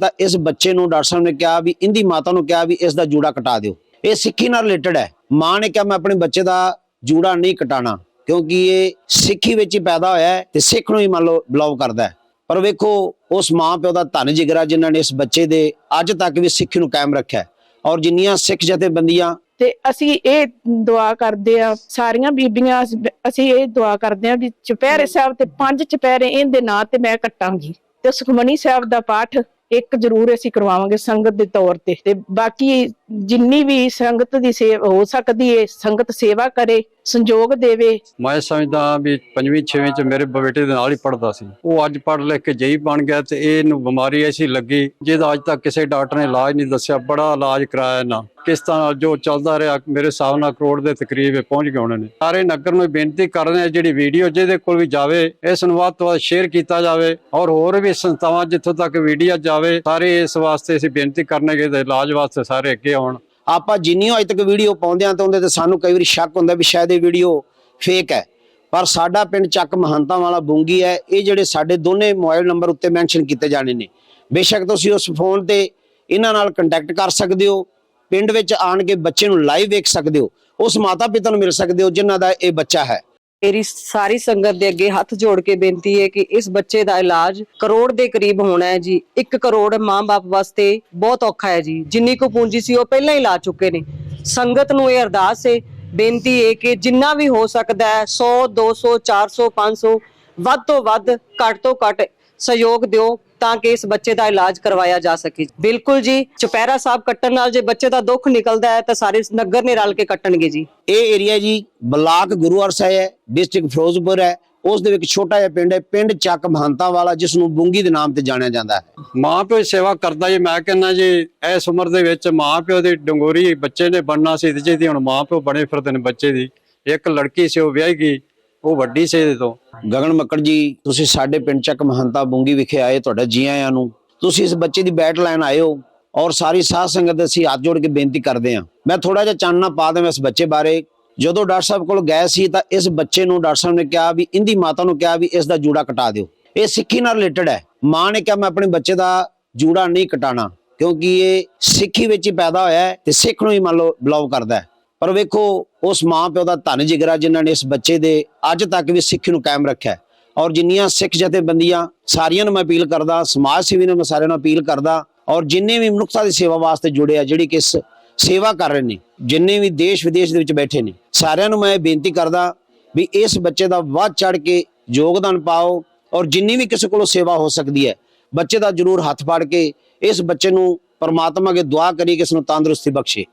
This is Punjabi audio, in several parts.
ਤਾਂ ਇਸ ਬੱਚੇ ਨੂੰ ਡਾਕਟਰ ਸਾਹਿਬ ਨੇ ਕਿਹਾ ਵੀ ਇੰਦੀ ਮਾਤਾ ਨੂੰ ਕਿਹਾ ਵੀ ਇਸ ਦਾ ਜੂੜਾ ਕਟਾ ਦਿਓ। ਇਹ ਸਿੱਖੀ ਨਾਲ ਰਿਲੇਟਡ ਹੈ। ਮਾਂ ਨੇ ਕਿਹਾ, ਮੈਂ ਆਪਣੇ ਬੱਚੇ ਦਾ ਜੂੜਾ ਨਹੀਂ ਕਟਾਣਾ, ਕਿਉਂਕਿ ਇਹ ਸਿੱਖੀ ਵਿੱਚ ਹੀ ਪੈਦਾ ਹੋਇਆ ਤੇ ਸਿੱਖ ਨੂੰ ਹੀ ਮੰਨ ਲਓ ਬਿਲੋਂਗ ਕਰਦਾ ਹੈ। ਪਰ ਵੇਖੋ, ਉਸ ਮਾਂ ਪਿਓ ਦਾ ਧੰਨ ਜਿਗਰਾ ਜਿਨ੍ਹਾਂ ਨੇ ਇਸ ਬੱਚੇ ਦੇ ਅੱਜ ਤੱਕ ਵੀ ਸਿੱਖੀ ਨੂੰ ਕਾਇਮ ਰੱਖਿਆ ਔਰ ਜਿੰਨੀਆਂ ਸਿੱਖ ਜਥੇਬੰਦੀਆਂ ਤੇ ਅਸੀਂ ਇਹ ਦੁਆ ਕਰਦੇ ਆ ਸਾਰੀਆਂ ਬੀਬੀਆਂ, ਅਸੀਂ ਇਹ ਦੁਆ ਕਰਦੇ ਆ ਵੀ ਚੁਪਹਿਰੇ ਸਾਹਿਬ ਤੇ ਪੰਜ ਚੁਪਹਿਰੇ ਇਹਦੇ ਨਾਂ ਤੇ ਮੈਂ ਕੱਟਾਂਗੀ। ਤੇ ਸੁਖਮਨੀ ਸਾਹਿਬ ਦਾ ਪਾਠ ਇੱਕ ਜ਼ਰੂਰ ਅਸੀਂ ਕਰਵਾਵਾਂਗੇ ਸੰਗਤ ਦੇ ਤੌਰ ਤੇ ਤੇ ਬਾਕੀ ਜਿੰਨੀ ਵੀ ਸੰਗਤ ਦੀ ਸੇਵਾ, ਹੋ ਸਕਦੀ ਏ, ਸੰਗਤ ਸੇਵਾ ਕਰੇ ਸੰਯੋਗ ਦੇਵੇ। ਮੈਂ ਸਮਝਦਾ ਵੀ ਪੰਜਵੀਂ, ਛੇਵੀਂ ਚ ਮੇਰੇ ਬੇਟੇ ਦੇ ਨਾਲ ਹੀ ਪੜਦਾ ਸੀ। ਉਹ ਅੱਜ ਪੜ੍ਹ ਲਿਖ ਕੇ ਜਈ ਬਣ ਗਿਆ ਤੇ ਇਹਨੂੰ ਬਿਮਾਰੀ ਐਸੀ ਲੱਗੀ, ਜਿਹਦਾ ਅੱਜ ਤੱਕ ਕਿਸੇ ਡਾਕਟਰ ਨੇ ਇਲਾਜ ਨਹੀਂ ਦੱਸਿਆ, ਬੜਾ ਇਲਾਜ ਕਰਾਇਆ ਨਾ ਕਿਸ਼ਤਾਂ ਨਾਲ ਜੋ ਚੱਲਦਾ ਰਿਹਾ, ਮੇਰੇ ਹਿਸਾਬ ਨਾਲ ਕਰੋੜ ਦੇ ਤਕਰੀਬ ਪਹੁੰਚ ਗਏ ਉਹਨਾਂ ਨੇ। ਸਾਰੇ ਨਗਰ ਨੂੰ ਬੇਨਤੀ ਕਰ ਰਹੇ ਆ ਜਿਹੜੀ ਵੀਡੀਓ ਜਿਹਦੇ ਕੋਲ ਵੀ ਜਾਵੇ, ਇਸ ਨੂੰ ਵੱਧ ਤੋਂ ਵੱਧ ਸ਼ੇਅਰ ਕੀਤਾ ਜਾਵੇ ਔਰ ਹੋਰ ਵੀ ਸੰਸਥਾਵਾਂ ਜਿੱਥੋਂ ਤੱਕ ਵੀਡੀਓ ਜਾਵੇ, ਸਾਰੇ ਇਸ ਵਾਸਤੇ ਅਸੀਂ ਬੇਨਤੀ ਕਰਨਗੇ ਇਲਾਜ ਵਾਸਤੇ ਸਾਰੇ ਅੱਗੇ ਆਉਣ ਆਪਾਂ ਜਿੰਨੀਆਂ ਅੱਜ ਤੱਕ ਵੀਡੀਓ ਪਾਉਂਦੇ ਆ ਤਾਂ ਉਹਦੇ ਤੇ ਸਾਨੂੰ ਕਈ ਵਾਰੀ ਸ਼ੱਕ ਹੁੰਦਾ ਵੀ ਸ਼ਾਇਦ ਇਹ ਵੀਡੀਓ ਫੇਕ ਹੈ। ਪਰ ਸਾਡਾ ਪਿੰਡ ਚੱਕ ਮਹੰਤਾਂ ਵਾਲਾ ਬੂੰਗੀ ਹੈ। ਇਹ ਜਿਹੜੇ ਸਾਡੇ ਦੋਨੇ ਮੋਬਾਈਲ ਨੰਬਰ ਉੱਤੇ ਮੈਂਸ਼ਨ ਕੀਤੇ ਜਾਣੇ ਨੇ। ਬੇਸ਼ੱਕ ਤੁਸੀਂ ਉਸ ਫੋਨ ਤੇ ਇਹਨਾਂ ਨਾਲ ਕੰਟੈਕਟ ਕਰ ਸਕਦੇ ਹੋ। ਪਿੰਡ ਵਿੱਚ ਆਣ ਕੇ ਬੱਚੇ ਨੂੰ ਲਾਈਵ ਵੇਖ ਸਕਦੇ ਹੋ। ਉਸ ਮਾਤਾ ਪਿਤਾ ਨੂੰ ਮਿਲ ਸਕਦੇ ਹੋ, ਜਿਨ੍ਹਾਂ ਦਾ ਇਹ ਬੱਚਾ ਹੈ। ਮੇਰੀ ਸਾਰੀ ਸੰਗਤ ਦੇ ਅੱਗੇ ਹੱਥ ਜੋੜ ਕੇ ਬੇਨਤੀ ਹੈ ਕਿ ਇਸ ਬੱਚੇ ਦਾ ਇਲਾਜ ਕਰੋੜ ਦੇ ਕਰੀਬ ਹੋਣਾ ਹੈ ਜੀ। 1 ਕਰੋੜ ਮਾਂ-ਬਾਪ ਵਾਸਤੇ ਬਹੁਤ ਔਖਾ ਹੈ ਜੀ। ਜਿੰਨੀ ਕੁ ਪੂੰਜੀ ਸੀ ਉਹ ਪਹਿਲਾਂ ਹੀ ਲਾ ਚੁੱਕੇ ਨੇ। ਸੰਗਤ ਨੂੰ ਇਹ ਅਰਦਾਸ ਹੈ, ਬੇਨਤੀ ਹੈ ਕਿ ਜਿੰਨਾ ਵੀ ਹੋ ਸਕਦਾ ਹੈ 100 200 400 500 ਵੱਧ ਤੋਂ ਵੱਧ, ਘੱਟ ਤੋਂ ਘੱਟ ਸਹਿਯੋਗ ਦਿਓ। ਤਾਂ ਕਿ ਇਸ ਬੱਚੇ ਦਾ ਇਲਾਜ ਕਰਵਾਇਆ ਜਾ ਸਕੇ। ਬਿਲਕੁਲ ਜੀ ਚੁਪਹਿਰਾ ਸਾਹਿਬ ਕੱਟਣ ਨਾਲ ਜੇ ਬੱਚੇ ਦਾ ਦੁੱਖ ਨਿਕਲਦਾ ਹੈ ਤਾਂ ਸਾਰੇ ਨਗਰ ਨੇ ਰਲ ਕੇ ਕੱਟਣਗੇ ਜੀ। ਇਹ ਏਰੀਆ ਜੀ ਬਲਾਕ ਗੁਰੂ ਅਰਸਾਏ ਹੈ ਡਿਸਟ੍ਰਿਕਟ ਫਿਰੋਜ਼ਪੁਰ ਹੈ। ਉਸ ਦੇ ਵਿੱਚ ਛੋਟਾ ਜਿਹਾ ਪਿੰਡ ਹੈ ਪਿੰਡ ਚੱਕ ਮਹੰਤਾਂ ਵਾਲਾ ਜਿਸ ਨੂੰ ਬੂੰਗੀ ਦੇ ਨਾਮ ਤੇ ਜਾਣਿਆ ਜਾਂਦਾ ਹੈ। ਮਾਂ ਪਿਓ ਦੀ ਸੇਵਾ ਕਰਦਾ ਜੀ ਮੈਂ ਕਹਿੰਦਾ ਜੀ ਇਸ ਉਮਰ ਦੇ ਵਿੱਚ ਮਾਂ ਪਿਓ ਦੀ ਡੰਗੋਰੀ ਬੱਚੇ ਨੇ ਬਣਨਾ ਸੀ ਤੇ ਜਿਹਦੀ ਹੁਣ ਮਾਂ ਪਿਓ ਬਣੇ ਫਿਰਦੇ ਨੇ ਬੱਚੇ ਦੀ ਇੱਕ ਲੜਕੀ ਸੀ ਉਹ ਵਿਆਹੀ ਗਈ। ਉਹ ਵੱਡੀ ਸੇਧ ਤੋਂ। ਗਗਨ ਮੱਕੜ ਜੀ, ਤੁਸੀਂ ਸਾਡੇ ਪਿੰਡ ਚੱਕ ਮਹੰਤਾ ਬੁੰਗੀ ਵਿਖੇ ਆਏ, ਤੁਹਾਡਾ ਜੀ ਆਇਆਂ ਨੂੰ। ਤੁਸੀਂ ਇਸ ਬੱਚੇ ਦੀ ਬੈਟ ਲੈਣ ਆਏ ਹੋ ਔਰ ਸਾਰੀ ਸਾਧ ਸੰਗਤ ਅਸੀਂ ਹੱਥ ਜੋੜ ਕੇ ਬੇਨਤੀ ਕਰਦੇ ਹਾਂ। ਮੈਂ ਥੋੜਾ ਜਿਹਾ ਚਾਨਣਾ ਪਾ ਦੇਵਾਂ ਇਸ ਬੱਚੇ ਬਾਰੇ। ਜਦੋਂ ਡਾਕਟਰ ਸਾਹਿਬ ਕੋਲ ਗਏ ਸੀ ਤਾਂ ਇਸ ਬੱਚੇ ਨੂੰ ਡਾਕਟਰ ਸਾਹਿਬ ਨੇ ਕਿਹਾ ਵੀ ਇਹਦੀ ਮਾਤਾ ਨੂੰ ਕਿਹਾ ਵੀ ਇਸ ਦਾ ਜੂੜਾ ਕਟਾ ਦਿਓ। ਇਹ ਸਿੱਖੀ ਨਾਲ ਰਿਲੇਟਡ ਹੈ। ਮਾਂ ਨੇ ਕਿਹਾ, ਮੈਂ ਆਪਣੇ ਬੱਚੇ ਦਾ ਜੂੜਾ ਨਹੀਂ ਕਟਾਣਾ ਕਿਉਂਕਿ ਇਹ ਸਿੱਖੀ ਵਿੱਚ ਹੀ ਪੈਦਾ ਹੋਇਆ ਹੈ ਤੇ ਸਿੱਖ ਨੂੰ ਹੀ ਮੰਨ ਲਓ ਬਿਲੋਂਗ ਕਰਦਾ ਹੈ। ਪਰ ਵੇਖੋ, ਉਸ ਮਾਂ ਪਿਓ ਦਾ ਧੰਨ ਜਿਗਰਾ ਜਿਨ੍ਹਾਂ ਨੇ ਇਸ ਬੱਚੇ ਦੇ ਅੱਜ ਤੱਕ ਵੀ ਸਿੱਖ ਨੂੰ ਕਾਇਮ ਰੱਖਿਆ ਔਰ ਜਿੰਨੀਆਂ ਸਿੱਖ ਜਥੇਬੰਦੀਆਂ ਸਾਰੀਆਂ ਨੂੰ ਮੈਂ ਅਪੀਲ ਕਰਦਾ, ਸਮਾਜ ਸੇਵੀ ਨੂੰ ਮੈਂ ਸਾਰਿਆਂ ਨੂੰ ਅਪੀਲ ਕਰਦਾ, ਔਰ ਜਿੰਨੇ ਵੀ ਮਨੁੱਖਤਾ ਦੀ ਸੇਵਾ ਵਾਸਤੇ ਜੁੜੇ ਆ, ਜਿਹੜੀ ਕਿ ਇਸ ਸੇਵਾ ਕਰ ਰਹੇ ਨੇ, ਜਿੰਨੇ ਵੀ ਦੇਸ਼ ਵਿਦੇਸ਼ ਦੇ ਵਿੱਚ ਬੈਠੇ ਨੇ, ਸਾਰਿਆਂ ਨੂੰ ਮੈਂ ਇਹ ਬੇਨਤੀ ਕਰਦਾ ਵੀ ਇਸ ਬੱਚੇ ਦਾ ਵੱਧ ਚੜ ਕੇ ਯੋਗਦਾਨ ਪਾਓ, ਔਰ ਜਿੰਨੀ ਵੀ ਕਿਸੇ ਕੋਲੋਂ ਸੇਵਾ ਹੋ ਸਕਦੀ ਹੈ, ਬੱਚੇ ਦਾ ਜਰੂਰ ਹੱਥ ਫੜ ਕੇ ਇਸ ਬੱਚੇ ਨੂੰ ਪਰਮਾਤਮਾ ਅਗੇ ਦੁਆ ਕਰੀ ਕਿ ਇਸ ਨੂੰ ਤੰਦਰੁਸਤੀ ਬਖਸ਼ੇ।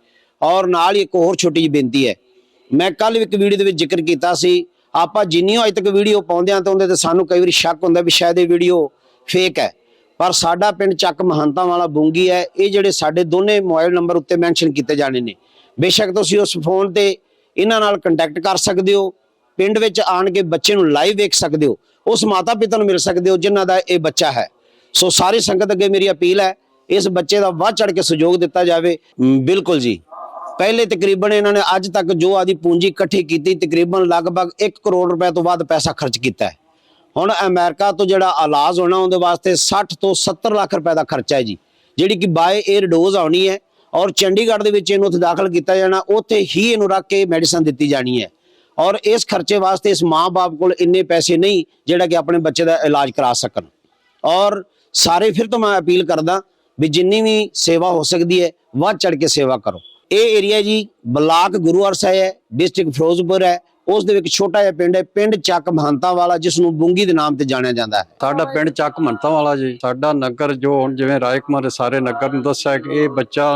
ਔਰ ਨਾਲ ਹੀ ਇੱਕ ਹੋਰ ਛੋਟੀ ਜਿਹੀ ਬੇਨਤੀ ਹੈ। ਮੈਂ ਕੱਲ ਇੱਕ ਵੀਡੀਓ ਦੇ ਵਿੱਚ ਜ਼ਿਕਰ ਕੀਤਾ ਸੀ। ਆਪਾਂ ਜਿੰਨੀਆਂ ਅੱਜ ਤੱਕ ਵੀਡੀਓ ਪਾਉਂਦੇ ਆ ਤਾਂ ਉਹਦੇ ਤੇ ਸਾਨੂੰ ਕਈ ਵਾਰੀ ਸ਼ੱਕ ਹੁੰਦਾ ਵੀ ਸ਼ਾਇਦ ਇਹ ਵੀਡੀਓ ਫੇਕ ਹੈ। ਪਰ ਸਾਡਾ ਪਿੰਡ ਚੱਕ ਮਹੰਤਾਂ ਵਾਲਾ ਬੂੰਗੀ ਹੈ। ਇਹ ਜਿਹੜੇ ਸਾਡੇ ਦੋਨੇ ਮੋਬਾਈਲ ਨੰਬਰ ਉੱਤੇ ਮੈਂਸ਼ਨ ਕੀਤੇ ਜਾਣੇ ਨੇ। ਬੇਸ਼ੱਕ ਤੁਸੀਂ ਉਸ ਫੋਨ ਤੇ ਇਹਨਾਂ ਨਾਲ ਕੰਟੈਕਟ ਕਰ ਸਕਦੇ ਹੋ। ਪਿੰਡ ਵਿੱਚ ਆਣ ਕੇ ਬੱਚੇ ਨੂੰ ਲਾਈਵ ਵੇਖ ਸਕਦੇ ਹੋ। ਉਸ ਮਾਤਾ ਪਿਤਾ ਨੂੰ ਮਿਲ ਸਕਦੇ ਹੋ ਜਿਨ੍ਹਾਂ ਦਾ ਇਹ ਬੱਚਾ ਹੈ। ਸੋ ਸਾਰੀ ਸੰਗਤ ਅੱਗੇ ਮੇਰੀ ਅਪੀਲ ਹੈ, ਇਸ ਬੱਚੇ ਦਾ ਵੱਧ ਚੜ ਕੇ ਸਹਿਯੋਗ ਦਿੱਤਾ ਜਾਵੇ। ਬਿਲਕੁਲ ਜੀ। ਪਹਿਲੇ ਤਕਰੀਬਨ ਇਹਨਾਂ ਨੇ ਅੱਜ ਤੱਕ ਜੋ ਆਦੀ ਪੂੰਜੀ ਇਕੱਠੀ ਕੀਤੀ, ਤਕਰੀਬਨ ਲਗਭਗ 1 ਕਰੋੜ ਰੁਪਏ ਤੋਂ ਵੱਧ ਪੈਸਾ ਖਰਚ ਕੀਤਾ ਹੈ। ਹੁਣ ਅਮਰੀਕਾ ਤੋਂ ਜਿਹੜਾ ਇਲਾਜ ਹੋਣਾ, ਉਹਦੇ ਵਾਸਤੇ 60 ਤੋਂ 70 ਲੱਖ ਰੁਪਏ ਦਾ ਖਰਚਾ ਹੈ ਜੀ, ਜਿਹੜੀ ਕਿ ਬਾਏ 에ਅਰ ਡੋਜ਼ ਆਉਣੀ ਹੈ ਔਰ ਚੰਡੀਗੜ੍ਹ ਦੇ ਵਿੱਚ ਇਹਨੂੰ ਉੱਥੇ ਦਾਖਲ ਕੀਤਾ ਜਾਣਾ, ਉੱਥੇ ਹੀ ਇਹਨੂੰ ਰੱਖ ਕੇ ਮੈਡੀਸਨ ਦਿੱਤੀ ਜਾਣੀ ਹੈ। ਔਰ ਇਸ ਖਰਚੇ ਵਾਸਤੇ ਇਸ ਮਾਂ-ਬਾਪ ਕੋਲ ਇੰਨੇ ਪੈਸੇ ਨਹੀਂ, ਜਿਹੜਾ ਕਿ ਆਪਣੇ ਬੱਚੇ ਦਾ ਇਲਾਜ ਕਰਾ ਸਕਣ। ਔਰ ਸਾਰੇ ਫਿਰ ਤੋਂ ਮੈਂ ਅਪੀਲ ਕਰਦਾ ਵੀ ਜਿੰਨੀ ਵੀ ਸੇਵਾ ਹੋ ਸਕਦੀ ਹੈ, ਵੱਧ ਚੜ ਕੇ ਸੇਵਾ ਕਰੋ। ਇਹ ਏਰੀਆ ਜੀ ਬਲਾਕ ਗੁਰੂ ਅਰਸਾਏ ਹੈ ਡਿਸਟ੍ਰਿਕਟ ਫਿਰੋਜ਼ਪੁਰ ਹੈ। ਉਸ ਦੇ ਵਿੱਚ ਛੋਟਾ ਜਿਹਾ ਪਿੰਡ ਹੈ, ਪਿੰਡ ਚੱਕ ਮਹੰਤਾ ਵਾਲਾ ਜਿਸ ਨੂੰ ਬੂੰਗੀ ਦੇ ਨਾਮ ਤੇ ਜਾਣਿਆ ਜਾਂਦਾ ਹੈ। ਸਾਡਾ ਪਿੰਡ ਚੱਕ ਮੰਤਾ ਵਾਲਾ ਜੀ। ਸਾਡਾ ਨਗਰ ਜੋ ਹੁਣ ਜਿਵੇਂ ਰਾਏ ਕੁਮਾਰ ਸਾਰੇ ਨਗਰ ਨੂੰ ਦੱਸਿਆ ਕਿ ਇਹ ਬੱਚਾ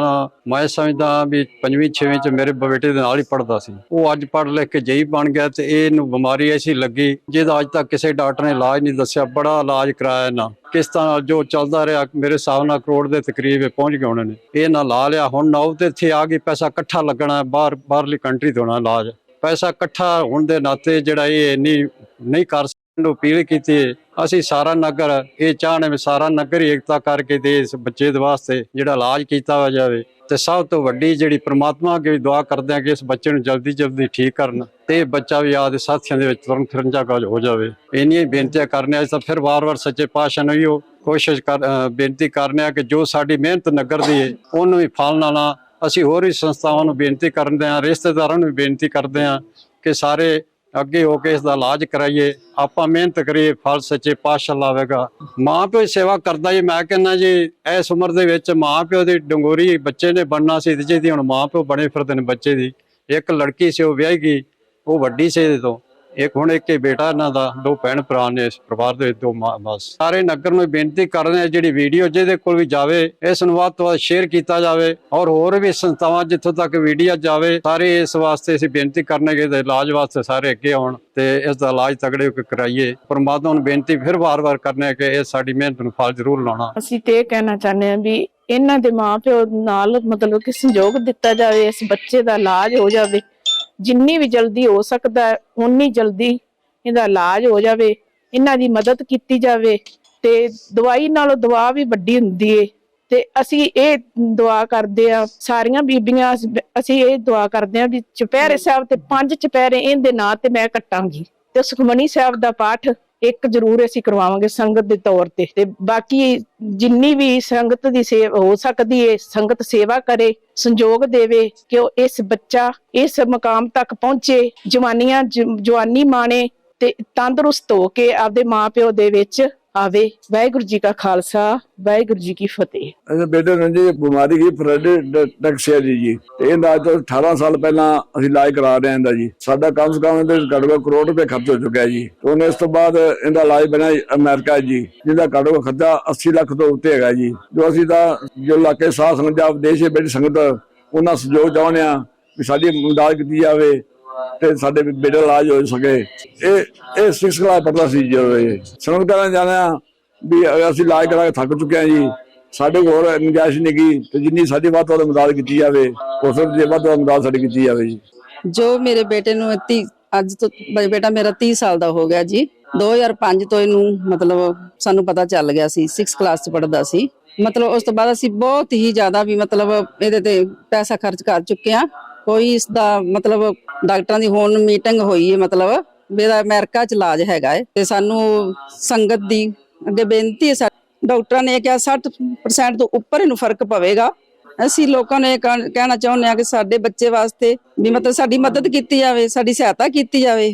ਮੈਂ ਸਮਝਦਾ ਵੀ ਪੰਜਵੀਂ, ਛੇਵੀਂ ਚ ਮੇਰੇ ਬੇਟੇ ਦੇ ਨਾਲ ਹੀ ਪੜਦਾ ਸੀ। ਉਹ ਅੱਜ ਪੜ੍ਹ ਲਿਖ ਕੇ ਜਈ ਬਣ ਗਿਆ ਤੇ ਇਹਨੂੰ ਬਿਮਾਰੀ ਐਸੀ ਲੱਗੀ, ਜਿਹਦਾ ਅੱਜ ਤੱਕ ਕਿਸੇ ਡਾਕਟਰ ਨੇ ਇਲਾਜ ਨਹੀਂ ਦੱਸਿਆ, ਬੜਾ ਇਲਾਜ ਕਰਾਇਆ ਨਾ ਕਿਸ਼ਤਾਂ ਨਾਲ ਜੋ ਚੱਲਦਾ ਰਿਹਾ, ਮੇਰੇ ਹਿਸਾਬ ਨਾਲ ਕਰੋੜ ਦੇ ਤਕਰੀਬ ਪਹੁੰਚ ਗਏ ਉਹਨਾਂ ਨੇ। ਇਹ ਨਾ ਲਾ ਲਿਆ, ਹੁਣ ਨੌ ਤੇ ਇੱਥੇ ਆ ਕੇ ਪੈਸਾ ਇਕੱਠਾ ਲੱਗਣਾ, ਬਾਹਰ, ਬਾਹਰਲੀ ਕੰਟਰੀ ਤੋਂ ਹੋਣਾ ਇਲਾਜ। ਪੈਸਾ ਇਕੱਠਾ ਹੋਣ ਦੇ ਨਾਤੇ ਜਿਹੜਾ ਇਹ ਇੰਨੀ ਨਹੀਂ ਕਰ ਸਕਣ ਨੂੰ ਅਪੀਲ ਕੀਤੀ ਹੈ। ਅਸੀਂ ਸਾਰਾ ਨਗਰ, ਇਹ ਚਾਹਣੇ ਵੀ ਸਾਰਾ ਨਗਰ ਏਕਤਾ ਕਰਕੇ ਤੇ ਇਸ ਬੱਚੇ ਦੇ ਵਾਸਤੇ ਜਿਹੜਾ ਇਲਾਜ ਕੀਤਾ ਹੋ ਜਾਵੇ ਤੇ ਸਭ ਤੋਂ ਵੱਡੀ ਜਿਹੜੀ ਪ੍ਰਮਾਤਮਾ ਅੱਗੇ ਵੀ ਦੁਆ ਕਰਦੇ ਹਾਂ ਕਿ ਇਸ ਬੱਚੇ ਨੂੰ ਜਲਦੀ ਜਲਦੀ ਠੀਕ ਕਰਨ ਤੇ ਇਹ ਬੱਚਾ ਵੀ ਆਦੇ ਸਾਥੀਆਂ ਦੇ ਵਿੱਚ ਤੁਰਨ ਫਿਰਨ ਜਗ੍ਹਾ ਹੋ ਜਾਵੇ ਇੰਨੀਆਂ ਹੀ ਬੇਨਤੀਆਂ ਕਰਨੇ ਅੱਜ ਤਾਂ ਫਿਰ ਵਾਰ-ਵਾਰ ਸੱਚੇ ਪਾਤਸ਼ਾਹ ਨੂੰ ਇਹੋ ਕੋਸ਼ਿਸ਼ ਕਰ ਬੇਨਤੀ ਕਰਨੇ ਆ ਕਿ ਜੋ ਸਾਡੀ ਮਿਹਨਤ ਨਗਰ ਦੀ ਹੈ, ਉਹਨੂੰ ਵੀ ਫਲ ਨਾ ਨਾ ਅਸੀਂ ਹੋਰ ਵੀ ਸੰਸਥਾਵਾਂ ਨੂੰ ਬੇਨਤੀ ਕਰਦੇ ਹਾਂ, ਰਿਸ਼ਤੇਦਾਰਾਂ ਨੂੰ ਵੀ ਬੇਨਤੀ ਕਰਦੇ ਹਾਂ ਕਿ ਸਾਰੇ ਅੱਗੇ ਹੋ ਕੇ ਇਸ ਦਾ ਇਲਾਜ ਕਰਾਈਏ। ਆਪਾਂ ਮਿਹਨਤ ਕਰੀਏ, ਫਲ ਸੱਚੇ ਪਾਤਸ਼ਾਹ ਲਾਵੇਗਾ। ਮਾਂ ਪਿਓ ਦੀ ਸੇਵਾ ਕਰਦਾ ਜੀ, ਮੈਂ ਕਹਿੰਦਾ ਜੀ, ਇਸ ਉਮਰ ਦੇ ਵਿੱਚ ਮਾਂ ਪਿਓ ਦੀ ਡੰਗੋਰੀ ਬੱਚੇ ਨੇ ਬਣਨਾ ਸੀ ਤੇ ਜਿਹਦੀ ਹੁਣ ਮਾਂ ਪਿਓ ਬਣੇ ਫਿਰਦੇ ਨੇ ਬੱਚੇ ਦੀ। ਇੱਕ ਲੜਕੀ ਸੀ, ਉਹ ਵਿਆਹੀ ਗਈ, ਉਹ ਵੱਡੀ ਸੀ ਇਹਦੇ ਤੋਂ। ਇੱਕ ਹੁਣ ਇੱਕ ਹੀ ਬੇਟਾ ਇਹਨਾਂ ਦਾ, ਦੋ ਭੈਣ ਭਰਾ ਨੇ ਇਸ ਪਰਿਵਾਰ ਦੇ ਦੋ ਮਾਂ ਸਾਰੇ ਨਗਰ ਨੂੰ ਬੇਨਤੀ ਕਰ ਰਹੇ ਆ ਜਿਹੜੀ ਵੀਡੀਓ ਜਿਹਦੇ ਕੋਲ ਵੀ ਜਾਵੇ, ਇਸ ਨੂੰ ਵੱਧ ਤੋਂ ਵੱਧ ਸ਼ੇਅਰ ਕੀਤਾ ਜਾਵੇ ਔਰ ਹੋਰ ਵੀ ਸੰਸਥਾਵਾਂ ਜਿੱਥੋਂ ਤੱਕ ਵੀਡੀਓ ਜਾਵੇ, ਸਾਰੇ ਇਸ ਵਾਸਤੇ ਅਸੀਂ ਬੇਨਤੀ ਕਰਨਗੇ ਤੇ ਇਲਾਜ ਵਾਸਤੇ ਸਾਰੇ ਅੱਗੇ ਆਉਣ ਤੇ ਇਸ ਦਾ ਇਲਾਜ ਤਗੜੇ ਹੋ ਕੇ ਕਰਾਈਏ। ਪਰਮਾਤਮਾ ਨੂੰ ਬੇਨਤੀ ਫਿਰ ਵਾਰ-ਵਾਰ ਕਰਨੇ ਕਿ ਇਹ ਸਾਡੀ ਮਿਹਨਤ ਨੂੰ ਫਲ ਜ਼ਰੂਰ ਲਾਉਣਾ। ਅਸੀਂ ਤੇ ਇਹ ਕਹਿਣਾ ਚਾਹੁੰਦੇ ਹਾਂ ਵੀ ਇਹਨਾਂ ਦੇ ਮਾਪਿਓ ਨਾਲ ਮਤਲਬ ਕਿ ਸੰਯੋਗ ਦਿੱਤਾ ਜਾਵੇ, ਇਸ ਬੱਚੇ ਦਾ ਇਲਾਜ ਹੋ ਜਾਵੇ। ਜਿੰਨੀ ਵੀ ਜਲਦੀ ਹੋ ਸਕਦਾ ਹੈ, ਉਨੀ ਜਲਦੀ ਇਹਦਾ ਇਲਾਜ ਹੋ ਜਾਵੇ ਇਹਨਾਂ ਦੀ ਮਦਦ ਕੀਤੀ ਜਾਵੇ ਤੇ ਦਵਾਈ ਨਾਲੋਂ ਦਵਾ ਵੀ ਵੱਡੀ ਹੁੰਦੀ ਏ। ਤੇ ਅਸੀਂ ਇਹ ਦੁਆ ਕਰਦੇ ਆ ਸਾਰੀਆਂ ਬੀਬੀਆਂ ਅਸੀਂ ਇਹ ਦੁਆ ਕਰਦੇ ਆ ਵੀ ਚੁਪਹਿਰੇ ਸਾਹਿਬ ਤੇ ਪੰਜ ਚੁਪਹਿਰੇ ਇਹਦੇ ਨਾਂ ਤੇ ਮੈਂ ਕੱਟਾਂਗੀ। ਤੇ ਸੁਖਮਨੀ ਸਾਹਿਬ ਦਾ ਪਾਠ ਇੱਕ ਜ਼ਰੂਰ ਅਸੀਂ ਕਰਵਾਵਾਂਗੇ ਸੰਗਤ ਦੇ ਤੌਰ ਤੇ। ਤੇ ਬਾਕੀ ਜਿੰਨੀ ਵੀ ਸੰਗਤ ਦੀ ਸੇਵਾ, ਹੋ ਸਕਦੀ ਏ, ਸੰਗਤ ਸੇਵਾ ਕਰੇ ਸੰਯੋਗ ਦੇਵੇ, ਕਿ ਉਹ ਇਸ ਬੱਚਾ, ਇਸ ਮਕਾਮ ਤੱਕ ਪਹੁੰਚੇ, ਜਵਾਨੀਆਂ, ਜਵਾਨੀ ਮਾਣੇ ਤੇ ਤੰਦਰੁਸਤ ਹੋ ਕੇ ਆਪਦੇ ਮਾਪਿਓ ਦੇ ਵਿੱਚ ਆਵੇ। ਵਾਹਿਗੁਰੂ ਜੀ ਕਾ ਖਾਲਸਾ, ਵਾਹਿਗੁਰੂ ਜੀ ਕੀ ਫਤਿਹ। ਇਹਦੇ ਬੇਟੇ ਨੂੰ ਜੀ, ਬਿਮਾਰੀ ਹੀ ਫਰੈਡ ਜੀ ਜੀ। ਤੇ ਇਹਦਾ ਤੋਂ 18 ਸਾਲ ਪਹਿਲਾਂ ਅਸੀਂ ਇਲਾਜ ਕਰਾ ਰਹੇ ਹਾਂ ਜੀ। ਸਾਡਾ ਕਮ ਸੇ ਕਮ ਘੱਟੋ ਕਰੋੜ ਰੁਪਏ ਖਰਚ ਹੋ ਚੁੱਕਿਆ ਜੀ। ਉਹਨੇ ਇਸ ਤੋਂ ਬਾਅਦ ਇਹਦਾ ਇਲਾਜ ਬਣਿਆ ਜੀ ਅਮਰੀਕਾ ਜੀ, ਜਿਹਦਾ ਘੱਟੋ ਘੱਟ ਖਰਚਾ 80 ਲੱਖ ਤੋਂ ਉੱਤੇ ਹੈਗਾ ਜੀ। ਜੋ ਅਸੀਂ ਤਾਂ ਜੋ ਇਲਾਕੇ ਸਾਹ ਸੰਗਤ ਜਾਂ ਵਿਦੇਸ਼ ਵਿੱਚ ਸੰਗਤ, ਉਹਨਾਂ ਸਹਿਯੋਗ ਚਾਹੁੰਦੇ ਆ ਵੀ ਸਾਡੀ ਮਦਦ ਕੀਤੀ ਜਾਵੇ। ਤੇ ਸਾਡੇ ਬੇਟੇ ਦਾ ਇਲਾਜ ਹੋ ਸਕੇ। ਇਹ ਇਹ 6 ਕਲਾਸ ਪੜਦਾ ਸੀ ਜਦੋਂ ਇਹ। ਸੰਗਤ ਕਰਨ ਜਾਣਾ ਵੀ ਅਸੀਂ ਇਲਾਜ ਕਰਾ ਕੇ ਥੱਕ ਚੁੱਕੇ ਹਾਂ ਜੀ, ਸਾਡੇ ਕੋਲ ਹੋਰ ਨਹੀਂ ਗਈ ਤੇ ਜਿੰਨੀ ਸਾਡੀ ਵੱਧ ਤੋਂ ਮਦਦ ਕੀਤੀ ਜਾਵੇ ਉਸ ਦੇ ਵੱਧ ਤੋਂ ਮਦਦ ਸਾਡੀ ਕੀਤੀ ਜਾਵੇ ਜੀ। ਜੋ ਮੇਰੇ ਬੇਟੇ ਨੂੰ 30 ਅੱਜ ਤੋਂ ਬੇਟਾ ਮੇਰਾ 30 ਸਾਲ ਦਾ ਹੋ ਗਿਆ ਜੀ। 2005 ਤੋਂ ਇਹਨੂੰ ਮਤਲਬ ਸਾਨੂੰ ਪਤਾ ਚੱਲ ਗਿਆ ਸੀ 6 ਕਲਾਸ ਚ ਪੜਦਾ ਸੀ। ਮਤਲਬ ਉਸ ਤੋਂ ਬਾਅਦ ਅਸੀਂ ਬਹੁਤ ਹੀ ਜ਼ਿਆਦਾ ਵੀ ਮਤਲਬ ਇਹਦੇ ਤੇ ਪੈਸਾ ਖਰਚ ਕਰ ਚੁੱਕੇ ਆ ਕੋਈ ਇਸ ਦਾ ਮਤਲਬ ਡਾਕਟਰਾਂ ਦੀ ਹੁਣ ਮੀਟਿੰਗ ਹੋਈ ਹੈ, ਮਤਲਬ ਵੀ ਅਮਰੀਕਾ ਚ ਇਲਾਜ ਹੈਗਾ ਹੈ ਤੇ ਸਾਨੂੰ ਸੰਗਤ ਦੀ ਅੱਗੇ ਬੇਨਤੀ ਹੈ ਡਾਕਟਰਾਂ ਨੇ ਕਿਹਾ 60% ਤੋਂ ਉੱਪਰ ਇਹਨੂੰ ਫ਼ਰਕ ਪਵੇਗਾ। ਅਸੀਂ ਲੋਕਾਂ ਨੂੰ ਇਹ ਕਹਿਣਾ ਚਾਹੁੰਦੇ ਆ ਕਿ ਸਾਡੇ ਬੱਚੇ ਵਾਸਤੇ ਵੀ ਮਤਲਬ ਸਾਡੀ ਮਦਦ ਕੀਤੀ ਜਾਵੇ, ਸਾਡੀ ਸਹਾਇਤਾ ਕੀਤੀ ਜਾਵੇ।